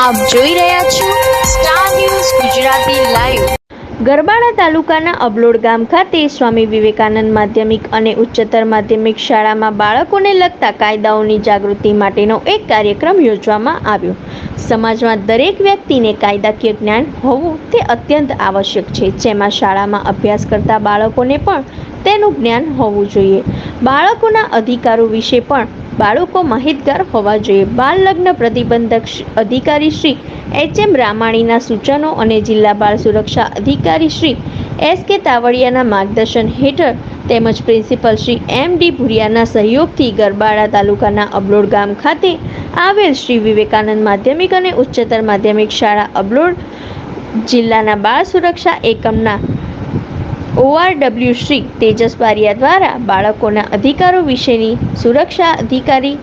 આપ જોઈ રહ્યા છો star news Gujarati live Garbada તાલુકાના અબલોડ ગામ ખાતે સ્વામી વિવેકાનંદ માધ્યમિક અને ઉચ્ચતર માધ્યમિક શાળામાં બાળકોને લગતા કાયદાઓની જાગૃતિ માટેનો એક કાર્યક્રમ યોજવામાં આવ્યો. સમાજમાં દરેક વ્યક્તિને કાયદાકીય જ્ઞાન હોવું તે અત્યંત આવશ્યક છે. જેમાં શાળામાં અભ્યાસ કરતા બાળકોને પણ તેનું જ્ઞાન હોવું જોઈએ. બાળકોના અધિકારો વિશે પણ બાળકો માહિતગાર હોવા જોઈએ. બાળ લગ્ન પ્રતિબંધક અધિકારી શ્રી એચ એમ રામાણીના સૂચનો અને જિલ્લા બાળ સુરક્ષા અધિકારી શ્રી એસ કે તાવડિયાના માર્ગદર્શન હેઠળ તેમજ પ્રિન્સિપલ શ્રી એમ ડી ભુરિયાના સહયોગથી ગરબાડા તાલુકાના અબલોડ ગામ ખાતે આવેલ શ્રી વિવેકાનંદ માધ્યમિક અને ઉચ્ચતર માધ્યમિક શાળા અબલોડ જિલ્લાના બાળ સુરક્ષા એકમના ઓઆરડબ્લ્યુ શ્રી તેજસ બારિયા દ્વારા બાળકોના અધિકારો વિશેની સુરક્ષા અધિકારી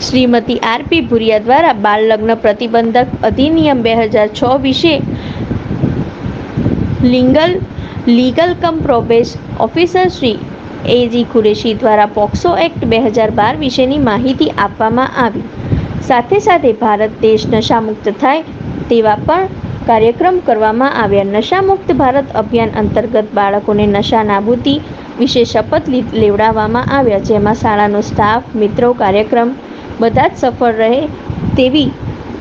શ્રીમતી આરપી ભુરિયા દ્વારા બાળ લગ્ન પ્રતિબંધક અધિનિયમ બે હજાર છ વિશે legal, legal cum probation officer Shri A G Qureshi દ્વારા પોક્સો એક્ટ બે હજાર બાર વિશેની માહિતી આપવામાં આવી. સાથે સાથે ભારત દેશ નશામુક્ત થાય તેવા પણ કાર્યક્રમ કરવામાં આવ્યા. નશામુક્ત ભારત અભિયાન અંતર્ગત બાળકોને નશા નાબૂદી વિશે શપથ લેવડાવવામાં આવ્યા, જેમાં શાળાનો સ્ટાફ, મિત્રો, કાર્યક્રમ બધા જ સફળ રહે તેવી,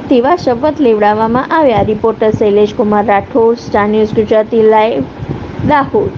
તેવા શપથ લેવડાવવામાં આવ્યા. Reporter Shailesh Kumar Rathod, star news Gujarati, live Dahod